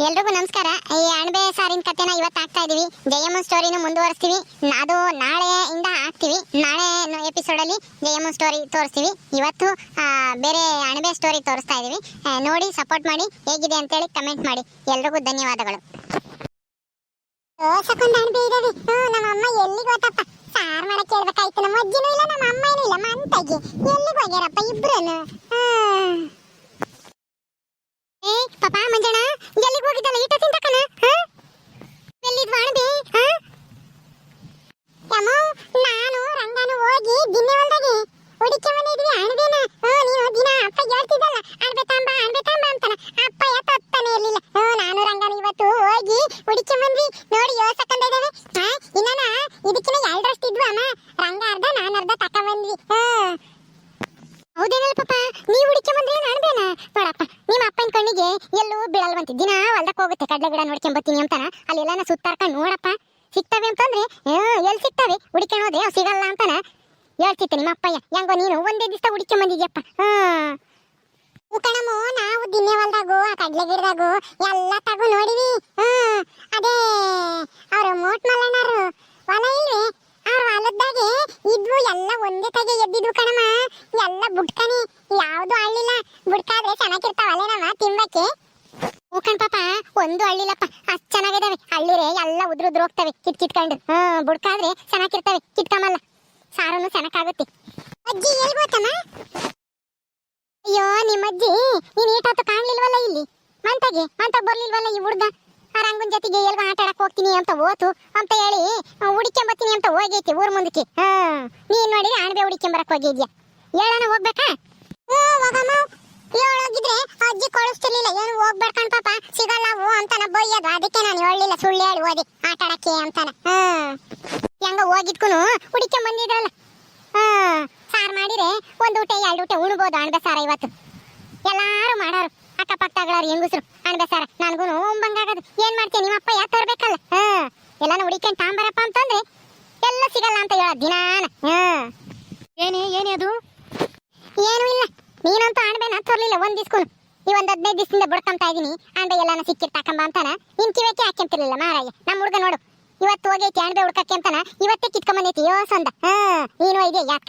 ಎಲ್ರಿಗೂ ನಮಸ್ಕಾರ. ಈ ಅಣಬೆ ಸಾರಿನ ಕಥೆನ ಇವತ್ತು ಹಾಕ್ತಾ ಇದೀವಿ. ಜಯಮ್ಮ ಸ್ಟೋರಿನ ಮುಂದುವರಿಸ್ತೀವಿ. ಅದು ನಾಳೆಯಿಂದ ಹಾಕ್ತೀವಿ. ನಾಳೆ ಎಪಿಸೋಡ್ ಅಲ್ಲಿ ಜಯಮ್ಮ ಸ್ಟೋರಿ ತೋರಿಸ್ತೀವಿ. ಇವತ್ತು ಬೇರೆ ಅಣಬೆ ಸ್ಟೋರಿ ತೋರಿಸ್ತಾ ಇದೀವಿ. ನೋಡಿ ಸಪೋರ್ಟ್ ಮಾಡಿ. ಹೇಗಿದೆ ಅಂತೇಳಿ ಕಮೆಂಟ್ ಮಾಡಿ. ಎಲ್ರಿಗೂ ಧನ್ಯವಾದಗಳು. ಸಾರ್ ಮಾಡಕ್ಕೆ ಹೇಳ್ಬೇಕಾಯ್ತು ನಮ್ಮ ಅಜ್ಜಿನೂ ಇಲ್ಲ, ನಮ್ಮ ಅಮ್ಮ ಇಲ್ಲ. ಮಂತಾಗಿ ಎಲ್ಲಿಗೆ ಹೋಗ್ಯಾರಪ್ಪ ಏ ಪಾಪ ಮಂಜಣ್ಣ ಎಲ್ಲಿಗೆ ಹೋಗಿದ್ದಲ್ಲ ಈಟ ತಿಂತಕನ ಎಲ್ಲಿದ್ವ ಅಣಬೆ ಹಾ ಯಮ್ಮೋ ನಾನು ರಂಗನು ಹೋಗಿ ದಿನ್ನೆ ಹೊಲ್ದಾಗೆ ಹುಡುಕಿ ಬಂದಿದ್ವಿ ಅಣಬೆನ ಹ್ಞೂ ನೀನು ದಿನ ಅಪ್ಪ ಹೇಳ್ತಿದ್ದಲ್ಲ ಅಣಬೆ ತಾಂಬ ಅಣಬೆ ತಾಂಬ ಅಂತಾನ ಅಪ್ಪ ಎತ್ತಾನೆ ಇರ್ಲಿಲ್ಲ ಹ್ಞೂ ನಾನು ರಂಗನು ಇವತ್ತು ಹೋಗಿ ಹುಡುಕಿ ಬಂದ್ವಿ ನೋಡಿ ಯೋಸಕಂದ ಇದಾವೆ ಹಾ ಇನ್ನನ ಇದಕ್ಕಿನ ಎರಡರಷ್ಟು ಇದ್ವು ರಂಗ ಅರ್ಧ, ನಾನು ಅರ್ಧ ತಕ ಬಂದ್ವಿ ಹೌದೇನಲ್ಲ ಪಾಪ? ನೀವು ಹುಡುಕೆ ಬಂದ್ರೆ ಏನ್ ಅಣ್ಬೇನ ನೋಡಪ್ಪ, ನಿಮ್ಮ ಅಪ್ಪನ ಕಣ್ಣಿಗೆ ಎಲ್ಲೂ ಬೀಳಲ್ವಂತೆ ದಿನ ಹೊಲ್ದಕ್ಕೆ ಹೋಗುತ್ತೆ, ಕಡಲೆ ಗಿಡ ನೋಡ್ಕೊಂಡ್ ಬರ್ತೀನಿ ಅಂತಾನ? ಅಲ್ಲೆಲ್ಲ ಸುತ್ತಾರ್ಕೊಂಡು ನೋಡಪ್ಪ. ಸಿಗ್ತವೆ ಅಂತಂದ್ರೆ ಎಲ್ಲಿ ಸಿಗ್ತವೆ? ಹುಡುಕೊಂಡು ಹೋದ್ರೆ ಸಿಗಲ್ಲ ಅಂತಾನ? ಹೇಳ್ತಿತ್ತು ನಿಮ್ಮ ಅಪ್ಪಯ್ಯ. ಹೆಂಗೋ ನೀನು ಒಂದೇ ದಿವಸ ಹುಡುಕೊಂಡ್ ಬಂದಿದ್ಯಪ್ಪ. ಹ್ಮ್ ಕಣಮೋ ನಾವು ದಿನೇ ಹೊಲ್ದಾಗು, ಆ ಕಡ್ಲೆ ಗಿಡದಾಗು ಎಲ್ಲ ತಗು ನೋಡಿವಿ. ಹ್ಮ್ ಅದೇ, ಅವ್ರ ಮೋಟ್ ಮಲ್ಲಣ್ಣರು. ಹೊಲ ಇಲ್ವೇ ಅವ್ರ ಹೊಲದಾಗೆ ಇದ್ವು, ಎಲ್ಲ ಒಂದೇ ತಗೆ ಎದ್ದಿದ್ರು ಕಣಮ್ಮ. ಎಲ್ಲ ಬುಡ್ಕಣಿ ಯಾವ್ದು ಅಳ್ಳಿಲ್ಲ. ಬುಡ್ಕಾದ್ರೆ ಚೆನ್ನಾಗಿರ್ತಾವಲ್ಲೇನಮ್ಮ ತಿಂಬಕ್ಕೆ. ಹೂಕಣ್ ಪಾಪ, ಒಂದು ಹಳ್ಳಿಲ್ಲಪ್ಪ ಅಷ್ಟ್ ಚೆನ್ನಾಗಿದಾವೆ. ಹಳ್ಳಿರೆ ಎಲ್ಲ ಉದ್ರು ಉದ್ರು ಹೋಗ್ತವೆ, ಕಿಟ್ ಕಿಟ್ಕೊಂಡು. ಹ್ಮ್ ಬುಡ್ಕಾದ್ರೆ ಚೆನ್ನಾಗಿರ್ತವೆ ಕಿಟ್ಕಮಲ್ಲ ಸಾರನು ಚೆನ್ನಾಗಾಗುತ್ತೆ ಅಜ್ಜಿ ಎಲ್ಲಿ ಅಯ್ಯೋ, ನಿಮ್ಮಜ್ಜಿ, ನೀನ್ ಏಟಾತು ಕಾಣ್ಲಿಲ್ವಲ್ಲ ಇಲ್ಲಿ? ಮಂತಗೆ, ಮಂತ ಬರ್ಲಿಲ್ವಲ್ಲ ಈ ಹುಡ್ಗ? ಆ ರಂಗನ್ ಜೊತೆಗೆ ಎಲ್ಗ ಆಟ ಆಡಕ್ ಹೋಗ್ತೀನಿ ಅಂತ ಓತು, ಅಂತ ಹೇಳಿ ಹುಡಿಕೊಂಬತ್ತೀನಿ ಅಂತ ಹೋಗೈತಿ ಊರ್ ಮುಂದಕ್ಕೆ. ಹಾ, ನೀನ್ ನೋಡಿದ್ರೆ ಅಣಬೆ ಹುಡಿಕೊಂಬರಕ್ ಹೋಗಿದ್ಯಾ? ಹೇಳೋಣ ಹೋಗ್ಬೇಕಾ? ಹೋಗಿದ್ರೆ ಅಜ್ಜಿ ಕಳಿಸ್ತಿರ್ಲಿಲ್ಲ ಏನು ಹೋಗ್ಬೇಡ್ಕಣ್ ಪಾಪ, ಸಿಗಲ್ಲ ಹೂ ಅಂತಾನ ಅದಕ್ಕೆ ನಾನು ಹೇಳಲಿಲ್ಲ, ಸುಳ್ಳು ಹೇಳಿ ಓದಿ, ಆಟ ಆಡಕ್ಕೆ ಅಂತಾನ. ಹೆಂಗ ಹೋಗಿದ್ಕೂನು ಹುಡಿಕೊಂಡ್ ಬಂದಿದ್ರಲ್ಲ. ಹಾ ಸಾರ್ ಮಾಡಿದ್ರೆ ಒಂದು ಊಟ, ಎರಡು ಊಟ ಉಣ್ಬೋದು ಅಣಬೆ ಸಾರ್ ಇವತ್ತು. ಎಲ್ಲಾರು ಮಾಡಾರು. ಅಕ್ಕಪಕ್ಕಗಳಾರು ಹೆಂಗಸ್ರು ಅಣ್ಣ ಸರ್ ನನಗೂ ಒಂಬಂಗಾಗದು ಏನ್ ಮಾಡ್ತೀನಿ ನಿಮ್ಮ ಅಪ್ಪ ಯಾ ತರ್ಬೇಕಲ್ಲ? ಹಾ ಎಲ್ಲಾನು ಹುಡಿಕೊಂಡ್ ತಾಂಬರಪ್ಪ ಅಂತಂದ್ರೆ ಎಲ್ಲ ಸಿಗಲ್ಲ ಅಂತ ಹೇಳ ದಿನಾನ. ಹಾ. ಏನೇ ಏನೇ ಅದು? ಏನೂ ಇಲ್ಲ. ನೀನಂತೂ ಅಣಬೆನ ತರ್ಲಿಲ್ಲ ಒಂದ್ ದಿಸ್ಕೂನು ಈ ಒಂದ್ ಹದಿನೈದು ದಿವಸದಿಂದ ಬಡ್ಕೊಂತಾ ಇದೀನಿ. ಅಂದ ಎಲ್ಲಾನ ಸಿಕ್ಕಿರ್ ತಕಂಬ ಅಂತಾನ. ನಿನ್ ಕಿವಕ್ಕೆ ಹಾಕ್ಯಂತಿರ್ಲಿಲ್ಲ ಮಾರಾಯ? ನಮ್ಮ ಹುಡುಗ ನೋಡು. ಇವತ್ತು ಹೋಗೈತಿ ಅಣ್ಣ ಹುಡ್ಕಕ್ಕೆ ಅಂತಾನ. ಇವತ್ತೇ ಕಿತ್ಕೊಂಬಂದೈತಿ ಯೋಸಂದ ಹಾ ನೀನು ಇದೆ ಯಾಕ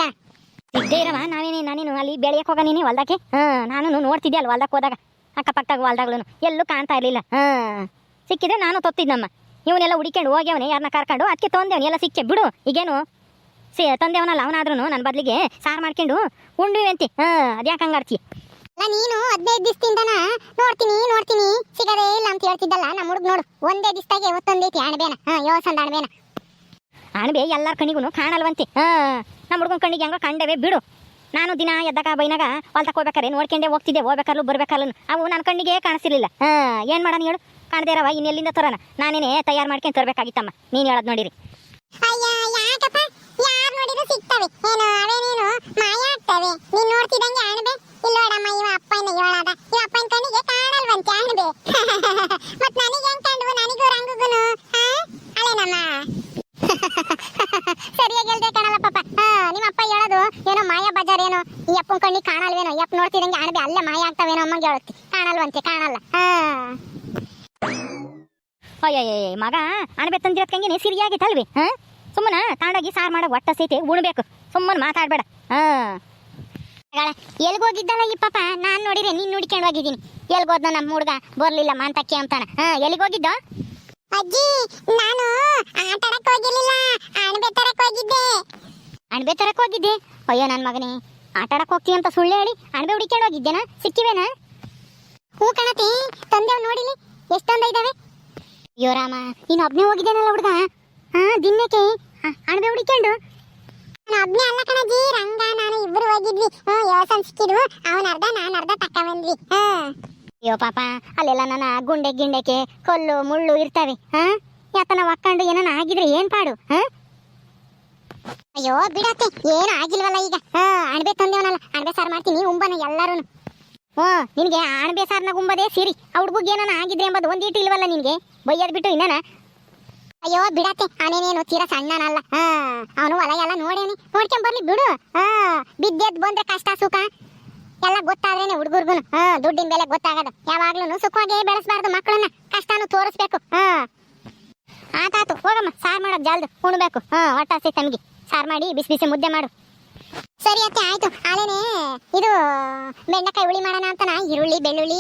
ಇದ್ದೇ ಇರವ ನಾವೇನೇ ನಾನೇನು ಅಲ್ಲಿ ಬೆಳೆಯಕ್ಕೆ ಹೋಗ ನೀನು ಹೊಲ್ದಕ್ಕೆ? ಹಾಂ ನಾನು ನೋಡ್ತಿದ್ದೆ ಅಲ್ಲಿ ಹೊಲ್ದಕ್ಕೆ ಹೋದಾಗ? ಅಕ್ಕಪಕ್ಕದಾಗ ವಾಲ್ದಾಗ್ಲೂ ಎಲ್ಲೂ ಕಾಣ್ತಾ ಇರಲಿಲ್ಲ. ಹಾ. ಸಿಕ್ಕಿದ್ರೆ ನಾನು ತೊತ್ತಿದ್ನಮ್ಮ ಇವನೆಲ್ಲ ಹುಡಿಕೊಂಡು ಹೋಗ್ಯವನೇ ಯಾರನ್ನ ಕರ್ಕೊಂಡು? ಅದಕ್ಕೆ ತೊಂದೇವನು ಎಲ್ಲ ಸಿಕ್ಕೆ ಬಿಡು ಈಗೇನು? ಸಿ ತಂದೆವನಲ್ಲ ಅವನಾದ್ರೂ ನನ್ನ ಬದಲಿಗೆ ಸಾರು ಮಾಡ್ಕೊಂಡು ಉಂಡ್ವಿ ಹಾ ಹಾಂ ಅದ್ಯಾಕೆ ಹಂಗಾಡ್ತಿ? ಅಲ್ಲ ನೀನು ಹದಿನೈದು ದಿವಸದಿಂದನ ನೋಡ್ತೀನಿ ನೋಡ್ತೀನಿ. ಸಿಗದೇ ಇಲ್ಲ ಅಂತ ಹೇಳ್ತಿದ್ದಲ್ಲ ನಮ್ಮ ಹುಡುಗ ನೋಡು. ಒಂದೇ ದಿವಸದಾಗೆ ಒತ್ತೊಂದೈತಿ ಅಣಬೇನ ಹಾ ಯೋಸಂದ ಅಣಬೇನ ಅಣಬೆ ಎಲ್ಲರ ಕಣಿಗೂ ಕಾಣಲ್ವಂತೆ. ಹಾ ನಮ್ಮ ಹುಡುಗನ ಕಣ್ಣಿಗೆ ಹೆಂಗೋ ಕಂಡವೇ ಬಿಡು. ನಾನು ದಿನ ಎದ್ದಾಗ ಬೈನಾಗ ಹೊಲ್ ತಕೋಬೇಕಾರೆ ನೋಡ್ಕೊಂಡೆ ಹೋಗ್ತಿದ್ದೆ, ಹೋಗ್ಬೇಕಾರ್ಲು ಬರ್ಬೇಕಾರ್ಲು ಅವು ನನ್ನ ಕಣ್ಣಿಗೆ ಕಾಣಿಸಿರ್ಲಿಲ್ಲ ಹಾಂ, ಏನು ಮಾಡೋಣ ಹೇಳು? ಕಾಣದೇ ಇರವ, ಇನ್ನೆಲ್ಲಿಂದ ತರೋಣ? ನಾನೇನೆ ತಯಾರು ಮಾಡ್ಕೊಂಡು ತರಬೇಕಾಗಿತ್ತಮ್ಮ. ನೀನು ಹೇಳದ್ ನೋಡಿರಿ. ಮಾಯ ಆಗ್ತವೆ. ನೀನ್ ನೋಡ್ತಿದಂಗೆ ಅಣಬೆ ಇವ ಇವ ಕಣ್ಣಿಗೆ ಕಾಣಲ್ವಂತೆ ಅಣಬೆ ಮತ್ ನನಗೆ ಹೆಂಗ್ ಕಂಡ್ವು ನನಗೂ ರಂಗುಗುನು ಹಾ ಅಲ್ಲೇನಮ್ಮ ಸರಿಯಾಗಿ ಹೇಳ್ದೆ ಕಣಲ್ಲ ಪಾಪ ಹಾ ನಿಮ್ಮ ಅಪ್ಪ ಹೇಳೋದು ಏನೋ ಮಾಯ ಬಜಾರ್ ಏನೋ ಈ ಅಪ್ಪನ ಕಣ್ಣಿಗೆ ಕಾಣಲ್ವೇನೋ ಈ ಅಪ್ಪ ನೋಡ್ತಿದಂಗೆ ಅಣಬೆ ಅಲ್ಲೇ ಮಾಯ ಆಗ್ತವೇನೋ ಅಮ್ಮಂಗೆ ಹೇಳುತ್ತೆ ಕಾಣಲ್ವಂತೆ ಕಾಣಲ್ಲ ಹಾ ಅಯ್ಯಯ್ಯ ಮಗ ಅಣಬೆ ತಂದಿರೋದ್ಕಂಗೆ ಸಿರಿಯಾಗಿತ್ತಲ್ವಿ ಹಾಂ ಸುಮ್ಮನ ತಾಂಡಾಗಿ ಸಾರ್ ಮಾಡೋ ಒಟ್ಟ ಸೈತಿ ಉಣ್ಬೇಕು ಸುಮ್ಮನೆ ಮಾತಾಡಬೇಡ ಹಾಂ ಎಲ್ಗೋಗಿದ್ದಲ್ಲ ಈ ಪಾಪ ನಾನ್ ನೋಡಿದ್ರೆ ನೀನ್ ನೋಡ್ಕೊಂಡು ಹೋಗಿದ್ದೀನಿ ಎಲ್ಗೋದ್ನ ನಮ್ಮ ಹುಡ್ಗ ಬರ್ಲಿಲ್ಲ ಮಾಂತಕ್ಕೆ ಅಂತಾನ ಹಾ ಎಲ್ಲಿಗ್ ಹೋಗಿದ್ದ ಅಜ್ಜಿ ನಾನು ಆಟ ಆಡಕ್ ಹೋಗಿರ್ಲಿಲ್ಲ ಅಣಬೆ ತರಕ್ ಹೋಗಿದ್ದೆ ಅಣಬೆ ತರಕ್ಕೆ ಹೋಗಿದ್ದೆ ಅಯ್ಯೋ ನನ್ನ ಮಗನೇ ಆಟ ಹೋಗ್ತೀನಿ ಅಂತ ಸುಳ್ಳು ಹೇಳಿ ಅಣಬೆ ಹುಡಿಕೊಂಡು ಹೋಗಿದ್ದೇನಾ ಸಿಕ್ಕಿವೇನಾ ಹೂ ಕಣತಿ ತಂದೆವ್ ನೋಡಿಲಿ ಎಷ್ಟೊಂದ ಇದಾವೆ ಅಯ್ಯೋ ರಾಮ ನೀನು ಒಬ್ನೇ ಹೋಗಿದ್ದೇನಲ್ಲ ಹುಡುಗ? ಹಾ ದಿನಕ್ಕೆ? ಅಣಬೆ ಹುಡಿಕೊಂಡು ನಾನು ಒಬ್ನೇ ಅಲ್ಲ ಕಣಜಿ, ರಂಗ, ನಾನು ಇಬ್ರು ಹೋಗಿದ್ವಿ. ಹ್ಞೂ ಯೋಸನ್ ಸಿಕ್ಕಿದ್ವು, ಅವನ ಅರ್ಧ, ನಾನು ಅರ್ಧ ತಕ್ಕ ಬಂದ್ವಿ. ಹ್ಮ್. ಅಯ್ಯೋ ಪಾಪ, ಅಲ್ಲೆಲ್ಲ ನನ್ನ ಗುಂಡೆ ಗಿಂಡೆಕೆ ಕೊಲ್ಲು ಮುಳ್ಳು ಇರ್ತವೆ. ಹಾ? ಯಾತನ ಒಕ್ಕೊಂಡು ಏನನ ಆಗಿದ್ರೆ ಏನ್ ಪಾಡು? ಹಾ? ಅಯ್ಯೋ ಬಿಡತ್ತೆ, ಏನು ಆಗಿಲ್ವಲ್ಲ ಈಗ. ಹಾ ಅಣಬೆ ತಂದೇವನಲ್ಲ ಅಣಬೆ ಸಾರು ಮಾಡ್ತೀನಿ, ಉಂಬನ ಎಲ್ಲರೂ ಹ್ಞೂ, ನಿನಗೆ ಅಣಬೆ ಸಾರ್ನ ಗುಂಬದೇ ಸಿರಿ. ಆ ಹುಡುಗಿಗೆ ಏನನ ಆಗಿದ್ರೆ ಎಂಬುದು ಒಂದೀಟು ಇಲ್ವಲ್ಲ ನಿನಗೆ? ಬೈಯೋದು ಬಿಟ್ಟು ಇನ್ನೇನ? ಅಯ್ಯೋ, ಬಿಡತ್ತೆ. ಅವನೇನೇನು ತೀರಾ ಸಣ್ಣನಲ್ಲ. ಹಾ, ಅವನು ಹೊಲ ಎಲ್ಲ ನೋಡೇನಿ. ನೋಡ್ಕೊಂಡ್ ಬರ್ಲಿ ಬಿಡು. ಹಾ, ಬಿದ್ದೆದ್ ಬಂದ್ರೆ ಕಷ್ಟ, ಸುಖ. ಎಲ್ಲ ಗೊತ್ತಾದ್ರೇನೆ ಹುಡುಗರ್ಗುನು. ಹಾ, ದುಡ್ಡಿನ ಬೆಲೆ ಗೊತ್ತಾಗದ. ಯಾವಾಗ್ಲೂ ಸುಖವಾಗಿ ಬೆಳೆಸಬಾರ್ದು ಮಕ್ಕಳನ್ನ ಕಷ್ಟನು ತೋರಿಸ್ಬೇಕು. ಹಾ. ಆತಾತು ಹೋಗಮ್ಮ. ಸಾರ್ ಮಾಡೋದು ಜಲ್ದು ಉಣ್ಬೇಕು. ಹಾ ಒಟ್ಟಾಸಿ ತಮ್ಗೆ. ಸಾರ್ ಮಾಡಿ, ಬಿಸಿ ಬಿಸಿ ಮುದ್ದೆ ಮಾಡು. ಸರಿ ಅತ್ತೆ, ಆಯ್ತು. ಆಲೇನೆ ಇದು ಬೆಂಡೆಕಾಯಿ ಹುಳಿ ಮಾಡೋಣ ಅಂತ ನಾ ಈರುಳ್ಳಿ, ಬೆಳ್ಳುಳ್ಳಿ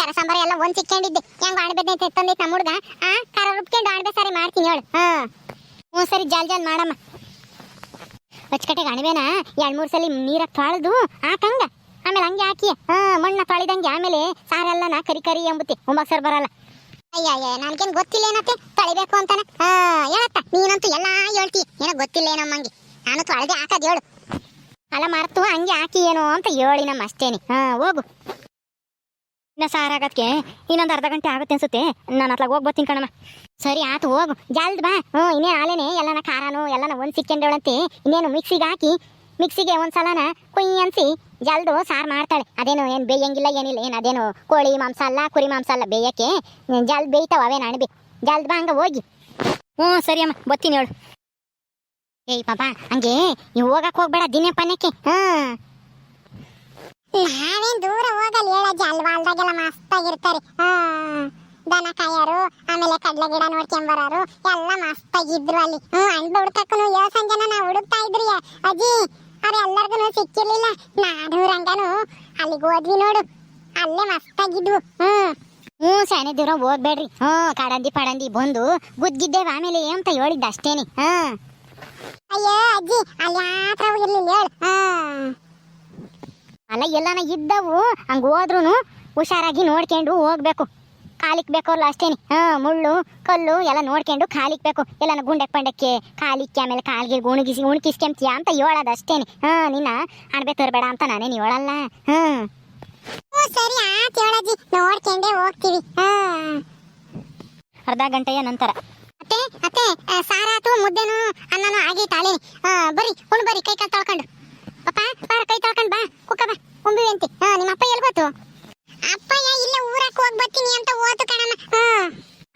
ಕರ ಸಾಂಬಾರ ಎಲ್ಲ ಒಂದ್ ಸಿಕ್ಕೊಂಡಿದ್ದೆ. ಹೆಂಗ್ ಆಡ್ಬೇದೈತೆ ತಂದೈತೆ ನಮ್ಮ ಹುಡ್ಗ. ಆ ಕರ ರುಬ್ಕೊಂಡು ಆಡ್ಬೇ ಸರಿ ಮಾಡ್ತೀನಿ ಹೇಳು. ಹಾ. ಹ್ಞೂ, ಸರಿ, ಜಲ್ ಜಲ್ ಮಾಡಮ್ಮ. ಅಚ್ಚಕಟ್ಟೆಗೆ ಅಣಬೇನ ಎರಡು ಮೂರು ಸಲ ನೀರ ತೊಳೆದು ಹಾಕಂಗ. ಆಮೇಲೆ ಹಂಗೆ ಹಾಕಿ. ಹಾ, ಮಣ್ಣ ತೊಳೆದಂಗೆ ಆಮೇಲೆ ಸಾರೆಲ್ಲ ಕರಿ ಕರಿ ಎಂಬುತ್ತಿ. ಒಂಬತ್ತು ಸರ್ ಬರಲ್ಲ. ಅಯ್ಯ ಅಯ್ಯ ನನ್ಗೇನ್ ಗೊತ್ತಿಲ್ಲ ಏನತ್ತೆ? ತೊಳಿಬೇಕು ಅಂತಾನೆ. ಹಾ, ಹೇಳತ್ತ. ನೀನಂತೂ ಎಲ್ಲಾ ಹೇಳ್ತಿ. ಏನೋ ಗೊತ್ತಿಲ್ಲ ಏನಮ್ಮಂಗೆ ನಾನು ತೊಳೆದೆ ಹಾಕದ್ ಹೇಳು. ಅಲ್ಲ ಮರ್ತು, ಹಂಗೆ ಹಾಕಿ ಏನೋ ಅಂತ ಹೇಳಿ ನಮ್ಮ ಅಷ್ಟೇನಿ. ಹಾ, ಹೋಗು. ಇನ್ನ ಸಾರಾಗತ್ಗೆ ಇನ್ನೊಂದು ಅರ್ಧ ಗಂಟೆ ಆಗುತ್ತೆ ಅನ್ಸುತ್ತೆ. ನಾನು ಅತ್ಲಾಗ ಹೋಗಿ ಬರ್ತೀನಿ ಕಣಮ್ಮ. ಸರಿ, ಆತು, ಹೋಗು. ಜಲ್ದ್ ಬಾ. ಹ್ಞೂ, ಇನ್ನೇ ಆಲೇನೆ ಎಲ್ಲನ ಖಾರನು, ಎಲ್ಲನ ಒಂದು ಸಿಕ್ಕೊಂಡೇಳಂತೆ. ಇನ್ನೇನು ಮಿಕ್ಸಿಗೆ ಹಾಕಿ, ಮಿಕ್ಸಿಗೆ ಒಂದು ಸಲನ ಕುಯ್ ಅನ್ಸಿ, ಜಲ್ದು ಸಾರು ಮಾಡ್ತಾಳೆ. ಅದೇನು, ಏನು ಬೇಯಂಗಿಲ್ಲ, ಏನಿಲ್ಲ, ಏನು ಅದೇನು, ಕೋಳಿ ಮಾಂಸ ಅಲ್ಲ, ಕುರಿ ಮಾಂಸ ಅಲ್ಲ, ಬೇಯಕ್ಕೆ. ಜಲ್ದ್ ಬೇಯ್ತಾವ ಅವೇನು ಅಣಬಿ ಜಲ್ದ್ ಬಾ, ಹಂಗೆ ಹೋಗಿ. ಹ್ಞೂ, ಸರಿ ಅಮ್ಮ ಬತ್ತೀನಿ ಹೇಳು. ಏಯ್ ಪಾಪ ಹಂಗೆ? ನೀವು ಹೋಗಕ್ ಹೋಗ್ಬೇಡ ದಿನ ಪನ್ನಕ್ಕೆ ಹಾಂ. ನಾವೇನ್ ದೂರ ಹೋಗಲ್ಲ ಹೇಳಜ್ಜಿ ಅಲ್ಲಿ ಹೊಲ್ದಾಗೆಲ್ಲ ಮಸ್ತಾಗಿರ್ತಾರೆ. ಹಾ. ದನ ಕಾಯೋರು ಆಮೇಲೆ ಕಡ್ಲೆ ಗಿಡ ನೋಡ್ಕೊಂಡ್ ಬರೋರು ಎಲ್ಲ ಮಸ್ತಾಗಿದ್ರು ಅಲ್ಲಿ. ಹ್ಮ್ ಅಣ್ಣ ಹುಡ್ಕಕ್ಕೂ ಏಳು ಸಂಜೆನ ನಾವು ಹುಡುಕ್ತಾ ಇದ್ರಿ. ಅಜ್ಜಿ ಅವ್ರ ಎಲ್ಲರಿಗೂ ಸಿಕ್ಕಿರ್ಲಿಲ್ಲ. ನಾನು ರಂಗನು ಅಲ್ಲಿಗೆ ಹೋದ್ವಿ ನೋಡು. ಅಲ್ಲೇ ಮಸ್ತಾಗಿದ್ವು. ಹ್ಮ್. ಹ್ಞೂ ಸಣ್ಣ ದೂರ ಹೋಗ್ಬೇಡ್ರಿ. ಹ್ಞೂ ಕಾಡಂದಿ ಪಡಂದಿ ಬಂದು ಗುದ್ದಿದ್ದೇವೆ ಆಮೇಲೆ ಅಂತ ಹೇಳಿದ್ದ ಅಷ್ಟೇನಿ. ಹಾಂ ಅಯ್ಯೋ ಅಜ್ಜಿ ಅಲ್ಲಿ ಯಾತ್ರ ಇರ್ಲಿಲ್ಲ ಹೇಳು. ಅಲ್ಲ ಎಲ್ಲಾನ ಇದ್ದವು ಹಂಗೆ ಹೋದ್ರೂ ಹುಷಾರಾಗಿ ನೋಡ್ಕೊಂಡು ಹೋಗ್ಬೇಕು. ಕಾಲಿಕ್ ಅಲ್ಲ ಅಷ್ಟೇನಿ. ಹಾಂ ಮುಳ್ಳು ಕಲ್ಲು ಎಲ್ಲ ನೋಡ್ಕೊಂಡು ಕಾಲಿಕ್ ಬೇಕು ಎಲ್ಲನ ಗುಂಡಕ್ಕೆ ಪಂಡಕ್ಕೆ ಕಾಲಿಕ್ಕೆ ಆಮೇಲೆ ಕಾಲ್ಗೆ ಉಣಗಿಸಿ ಉಣ್ಕಿಸ್ಕೊಂತೀಯ ಅಂತ ಹೇಳೋದು ಅಷ್ಟೇನಿ. ಹಾಂ ನಿನ್ನ ಅಣಬೆ ತರಬೇಡ ಅಂತ ನಾನೇನು ಹೇಳಲ್ಲ. ಹಾಂ. ಹ್ಞೂ ಸರಿ ಆತ್ ಹೇಳಜ್ಜಿ. ನೋಡ್ಕೊಂಡೇ ಹೋಗ್ತೀವಿ. ಹಾ. ಅರ್ಧ ಗಂಟೆಯ ನಂತರ. ಆ, ಸಾರಾತು ಮುದ್ದೆನು ಅನ್ನನು ಆಗಿ ಅಲೆ ಬರ್ರಿ ಉಣ್ ಬರಿ ಕೈ ಕಾಲು ತೊಳ್ಕೊಂಡು. ಪಾಪ ಬಾರ ಕೈ ತೊಳ್ಕೊಂಡು ಬಾ ಕುಕ್ಕ ಬಾ ಉಂಬಿ ಅಂತಿ. ನಿಮ್ಮ ಅಪ್ಪ ಎಲ್ಲಿ ಗೊತ್ತು? ಅಪ್ಪಯ್ಯ ಇಲ್ಲೇ ಊರಕ್ಕೆ ಹೋಗಿ ಬರ್ತೀನಿ ಅಂತ ಓತು ಕಣಮ್ಮ. ಹಾ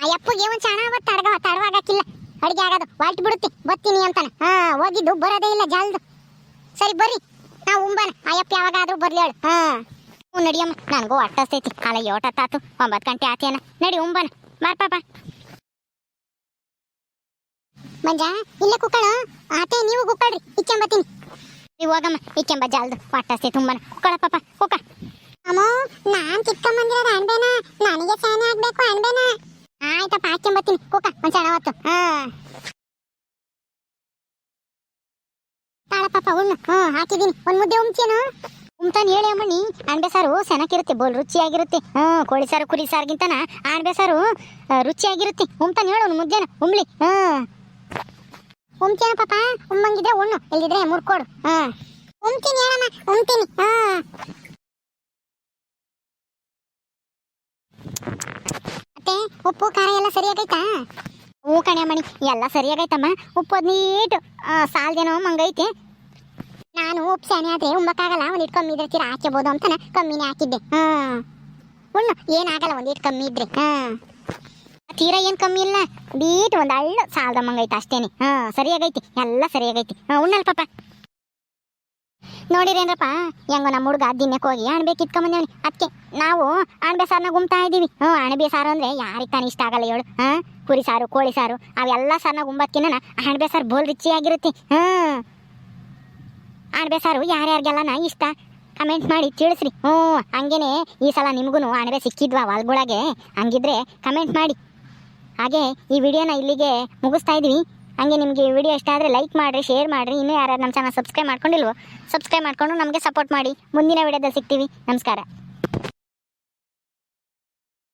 ಆ ಅಪ್ಪಗೆ ಒಂದು ಚಣ ಅವತ್ತು ತಡಗ ತಡವಾಗಕ್ಕಿಲ್ಲ. ಅಡುಗೆ ಆಗೋದು ವಾಲ್ಟ್ ಬಿಡುತ್ತೆ ಬರ್ತೀನಿ ಅಂತಾನೆ. ಹಾ ಹೋಗಿದ್ದು ಬರೋದೇ ಇಲ್ಲ ಜಲ್ದು. ಸರಿ ಬರ್ರಿ ನಾ ಉಂಬನ. ಅಯ್ಯಪ್ಪ ಯಾವಾಗಾದ್ರೂ ಬರ್ಲಿ ಹೇಳು. ಹಾ ನಡಿಯಮ್ಮ ನನಗೂ ಹೊಟ್ಟಸ್ತೈತಿ ಅಲ್ಲ ಏಟತ್ತಾತು ಒಂಬತ್ತು ಗಂಟೆ ಆತೇನ. ನಡಿ ಉಂಬನ ಬಾರ್ ಪಾಪ ಮಂಜ, ಇಲ್ಲ ಕುಕ್ಕಳು. ಆತೆ ನೀವು ಕುಕ್ಕಳ್ರಿ. ಇಕ್ಕೆಂಬತ್ತೀನಿ ನೀವು ಹೋಗಮ್ಮ. ಈಕೆಂಬ ಜಾಲ್ದು. ಹೊಟ್ಟಸ್ತೈತಿ ತುಂಬನ. ಕುಕ್ಕಳ ಪಾಪ ಕುಕ್ಕ ಅಮ್ಮ, ನಾನ್ ಕಿತ್ಕೊಂಬಂದಿರೋದು ಅಣ್ಬೇನ ನನಗೆ ಸ್ಯಾನೆ ಆಗ್ಬೇಕು ಅಣ್ಬೇನ ಆಯ್ತಪ್ಪ ಹಾಕ್ಕೊಂಬತ್ತೀನಿ ಕುಕ್ಕ ಒಂದ್ ಸಣ್ಣ ಹೊತ್ತು. ಹಾ. ತಾಳಪ್ಪ ಉಣ್ಣು. ಹ್ಞೂ ಹಾಕಿದೀನಿ. ಒಂದ್ ಮುದ್ದೆ ಉಮ್ಚೇನು ಉಮ್ತಾನ್ ಹೇಳಿ ಅಮ್ಮಣ್ಣಿ. ಅಣ್ಬೆ ಸಾರು ಚೆನ್ನಾಗಿರುತ್ತೆ ಬೋಲ್ ರುಚಿಯಾಗಿರುತ್ತೆ. ಹ್ಞೂ ಕೋಳಿ ಸಾರು, ಕುರಿ ಸಾರಿಗಿಂತನ ಅಣ್ಬೆ ಸಾರು ರುಚಿಯಾಗಿರುತ್ತೆ. ಉಮ್ತಾನ್ ಹೇಳು ಮುದ್ದೆನ. ಉಮ್ಲಿ. ಹ್ಞೂ ಉಮ್ಚೇನ ಪಾಪ? ಉಮ್ಮಂಗಿದ್ರೆ ಉಣ್ಣು. ಇಲ್ದಿದ್ರೆ ಮುರ್ಕೊಡು. ಹಾ. ಉಮ್ತೀನಿ ಹೇಳಮ್ಮ, ಉಮ್ತೀನಿ. ಹಾ. ಅತ್ತೆ ಉಪ್ಪು, ಖಾರ ಎಲ್ಲ ಸರಿಯಾಗೈತಾ? ಹೂ ಕಣೆ ಮಣಿ ಎಲ್ಲ ಸರಿಯಾಗೈತಮ್ಮ. ಉಪ್ಪು ಅದ್ ನೀಟು. ಸಾಲ್ದೇನೋ ಮಂಗೈತೆ. ನಾನು ಉಪ್ಪು ಸ್ಯಾನೆ ಆದ್ರೆ ಉಂಬಕ್ಕಾಗಲ್ಲ. ಒಂದ್ ಇಟ್ಟು ಕಮ್ಮಿ ಇದ್ರೆ ತೀರ ಹಾಕ್ಯಬೋದು ಅಂತ ಕಮ್ಮಿನೇ ಹಾಕಿದ್ದೆ. ಹಾ. ಉಣ್ಣು. ಏನಾಗಲ್ಲ, ಒಂದ್ ಇಟ್ಟು ಕಮ್ಮಿ ಇದ್ರೆ. ಹಾ. ತೀರಾ ಏನು ಕಮ್ಮಿ ಇಲ್ಲ. ಬೀಟ್ ಒಂದ್ ಐಡು ಸಾಲದ ಮಂಗೈತೆ ಅಷ್ಟೇನೆ. ಹಾಂ, ಸರಿಯಾಗೈತಿ. ಎಲ್ಲ ಸರಿಯಾಗೈತಿ. ಉಣ್ಣಲ್ ಪಾಪ ನೋಡಿರೇನ್ರಪ್ಪ ಹೆಂಗೋ ನಮ್ಮ ಹುಡುಗ ದಿನಕ್ಕೆ ಹೋಗಿ ಅಣಬೆ ಕಿತ್ಕೊಂಬಂದೇವನಿ ಅದಕ್ಕೆ ನಾವು ಅಣಬೆ ಸಾರನ್ನ ಗುಮ್ತಾ ಇದ್ದೀವಿ. ಹ್ಞೂ ಅಣಬೆ ಸಾರು ಅಂದರೆ ಯಾರಿಗೆ ತಾನೇ ಇಷ್ಟ ಆಗಲ್ಲ ಹೇಳು. ಹಾಂ, ಕುರಿ ಸಾರು, ಕೋಳಿ ಸಾರು, ಅವೆಲ್ಲ ಸಾರನ್ನ ಗುಂಬತ್ಕಿನ್ನ ಅಣಬೆ ಸಾರು ಬೋಲ್ ರುಚಿಯಾಗಿರುತ್ತೆ. ಹಾಂ. ಅಣಬೆ ಸಾರು ಯಾರ್ಯಾರಿಗೆಲ್ಲನ ಇಷ್ಟ? ಕಮೆಂಟ್ ಮಾಡಿ ತಿಳಿಸ್ರಿ. ಹ್ಞೂ ಹಂಗೇನೆ ಈ ಸಲ ನಿಮಗೂ ಅಣಬೆ ಸಿಕ್ಕಿದ್ವಾ ಹೊಲ್ಗೊಳಗೆ ಹಂಗಿದ್ರೆ ಕಮೆಂಟ್ ಮಾಡಿ. ಹಾಗೆ ಈ ವಿಡಿಯೋನ ಇಲ್ಲಿಗೆ ಮುಗಿಸ್ತಾ ಇದ್ದೀವಿ ಹಂಗೆ ನಿಮಗೆ ವಿಡಿಯೋ ಇಷ್ಟ ಆದರೆ ಲೈಕ್ ಮಾಡಿರಿ ಶೇರ್ ಮಾಡಿರಿ. ಇನ್ನೂ ಯಾರು ನಮ್ಮ ಚಾನಲ್ ಸಬ್ಸ್ಕ್ರೈಬ್ ಮಾಡ್ಕೊಂಡಿಲ್ವೋ ಸಬ್ಸ್ಕ್ರೈಬ್ ಮಾಡ್ಕೊಂಡು ನಮಗೆ ಸಪೋರ್ಟ್ ಮಾಡಿ. ಮುಂದಿನ ವಿಡಿಯೋದಲ್ಲಿ ಸಿಗ್ತೀವಿ. ನಮಸ್ಕಾರ.